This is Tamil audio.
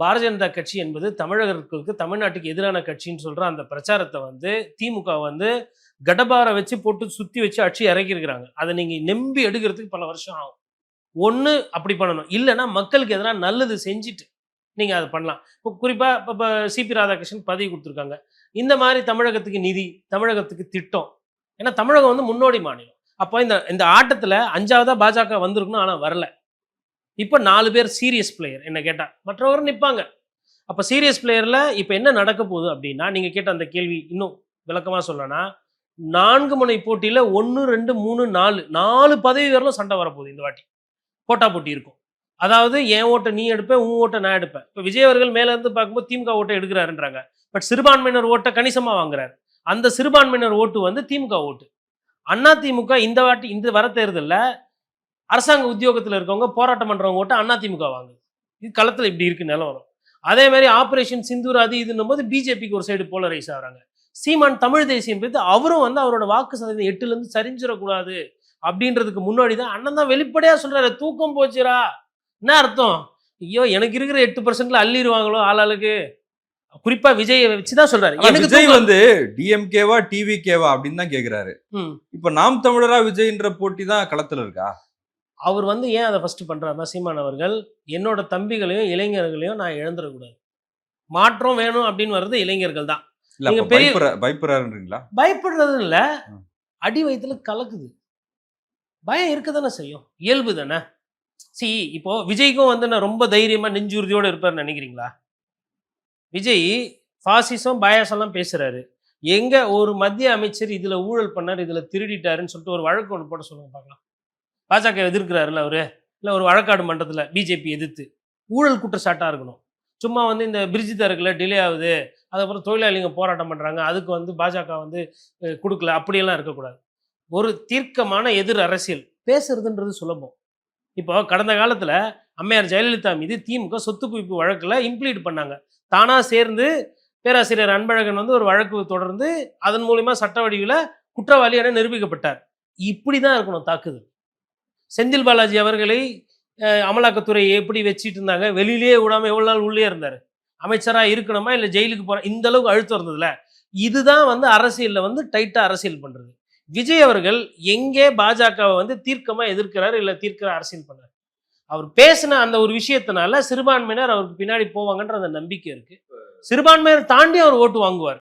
பாரதிய ஜனதா கட்சி என்பது தமிழர்களுக்கு தமிழ்நாட்டுக்கு எதிரான கட்சின்னு சொல்கிற அந்த பிரச்சாரத்தை வந்து திமுக வந்து கடபாரை வச்சு போட்டு சுற்றி வச்சு அடிச்சு இறக்கியிருக்கிறாங்க. அதை நீங்கள் நம்பி எடுக்கிறதுக்கு பல வருஷம் ஆகும். ஒன்று அப்படி பண்ணணும். இல்லைன்னா மக்களுக்கு எதனா நல்லது செஞ்சுட்டு நீங்கள் அதை பண்ணலாம். இப்போ குறிப்பாக இப்போ இப்போ சிபி ராதாகிருஷ்ணன் பதவி கொடுத்துருக்காங்க. இந்த மாதிரி தமிழகத்துக்கு நிதி தமிழகத்துக்கு திட்டம். ஏன்னா தமிழகம் வந்து முன்னோடி மாநிலம். அப்போ இந்த இந்த ஆட்டத்தில் அஞ்சாவதாக பாஜக வந்திருக்கணும் ஆனால் வரல. இப்போ நாலு பேர் சீரியஸ் பிளேயர் என்ன கேட்டால் மற்றவரும் நிற்பாங்க அப்போ சீரியஸ் பிளேயரில் இப்போ என்ன நடக்க போகுது அப்படின்னா நீங்கள் கேட்ட அந்த கேள்வி இன்னும் விளக்கமாக சொல்லனா நான்கு முனை போட்டியில் ஒன்று ரெண்டு மூணு நாலு நாலு பதவி வரலும் சண்டை வரப்போகுது இந்த வாட்டி. போட்டா போட்டி இருக்கும். அதாவது என் ஓட்டை நீ எடுப்பேன் உன் ஓட்டை நான் எடுப்பேன் இப்போ விஜய் அவர்கள் இருந்து பார்க்கும்போது திமுக ஓட்டை எடுக்கிறாருன்றாங்க. பட் சிறுபான்மையினர் ஓட்டை கணிசமாக வாங்குறாரு. அந்த சிறுபான்மையினர் ஓட்டு வந்து திமுக ஓட்டு. அண்ணா திமுக இந்த வாட்டி இந்த வர தேர்தலில் அரசாங்க உத்தியோகத்தில் இருக்கவங்க போராட்டம் பண்றவங்க ஓட்டு அண்ணா திமுக வாங்குது. இது களத்துல இப்படி இருக்கு நிலவரம் அதே மாதிரி ஆபரேஷன் சிந்தூர் அது இதுன்னும் போது பிஜேபிக்கு ஒரு சைடு போலரைஸ் ஆகுறாங்க. சீமான் தமிழ் தேசியம் குறித்து அவரும் வந்து அவரோட வாக்கு சதவீதம் எட்டுல இருந்து சரிஞ்சிடக்கூடாது அப்படின்றதுக்கு முன்னாடி தான் அண்ணன் தான் வெளிப்படையா சொல்றாரு தூக்கம் போச்சுடா. என்ன அர்த்தம்? ஐயோ எனக்கு இருக்கிற எட்டு பர்சன்ட்ல அள்ளிடுவாங்களோ ஆளாளுக்கு குறிப்பா விஜயை வச்சுதான் சொல்றாரு. ஆனா எனக்கு விஜய் வந்து டிஎம்கேவா டிவிகேவா அப்படின்னு தான் கேக்குறாரு. இப்ப நாம் தமிழரா விஜய்ன்ற போட்டி தான் களத்துல இருக்கா? அவர் வந்து ஏன் அதை ஃபர்ஸ்ட் பண்றாருன்னா சீமான் அவர்கள் என்னோட தம்பிகளையும் இளைஞர்களையும் நான் இழந்துடக்கூடாது. மாற்றம் வேணும் அப்படின்னு வர்றது இளைஞர்கள் தான். நீங்க பெரிய- பயப்படுற பயப்படுறாருன்றீங்களா பயப்படுறது இல்ல. அடி வயித்துல கலக்குது. பயம் இருக்க தானே செய்யும். இயல்பு தானே. சி இப்போ விஜய்க்கும் வந்து நான் ரொம்ப தைரியமா நெஞ்சுறுதியோட இருப்பாருன்னு நினைக்கிறீங்களா? விஜய் பாசிசம் பாயாசம் எல்லாம் பேசுறாரு. எங்க ஒரு மத்திய அமைச்சர் இதுல ஊழல் பண்ணாரு இதுல திருடிட்டாருன்னு சொல்லிட்டு ஒரு வழக்கு ஒன்று போட சொல்லுங்க பார்க்கலாம். பாஜக எதிர்க்கிறாருல்ல அவரு? இல்லை ஒரு வழக்காடு மன்றத்தில் பிஜேபி எதிர்த்து. ஊழல் குற்றச்சாட்டாக இருக்கணும். சும்மா வந்து இந்த பிரிட்ஜு தரக்குல டிலே ஆகுது அதுக்கப்புறம் தொழிலாளிங்க போராட்டம் பண்ணுறாங்க அதுக்கு வந்து பாஜக வந்து கொடுக்கல. அப்படியெல்லாம் இருக்கக்கூடாது. ஒரு தீர்க்கமான எதிர் அரசியல் பேசுறதுன்றது சுலபம். இப்போ கடந்த காலத்தில் அம்மையார் ஜெயலலிதா மீது திமுக சொத்து குவிப்பு வழக்கில் இம்ப்ளீட் பண்ணாங்க. தானாக சேர்ந்து பேராசிரியர் அன்பழகன் வந்து ஒரு வழக்கு தொடர்ந்து அதன் மூலிமா சட்ட வடிவில் குற்றவாளி என நிரூபிக்கப்பட்டார். இப்படி தான் இருக்கணும் தாக்குதல். செந்தில் பாலாஜி அவர்களை அமலாக்கத்துறை எப்படி வச்சிட்டு இருந்தாங்க? வெளியிலேயே விடாமல் எவ்வளோ நாள் உள்ளே இருந்தார்? அமைச்சராக இருக்கணுமா? இல்லை ஜெயிலுக்கு போகிற இந்த அளவுக்கு அழுத்தம் இருந்ததுல. இதுதான் வந்து அரசியலில் வந்து டைட்டாக அரசியல் பண்ணுறது விஜய் அவர்கள் எங்கே பாஜகவை வந்து தீர்க்கமாக எதிர்க்கிறாரு இல்லை தீர்க்கிற அரசியல் பண்ணாரு அவர் பேசின அந்த ஒரு விஷயத்தினால சிறுபான்மையினர் அவருக்கு பின்னாடி போவாங்கன்ற அந்த நம்பிக்கை இருக்குது சிறுபான்மையினர் தாண்டி அவர் ஓட்டு வாங்குவார்.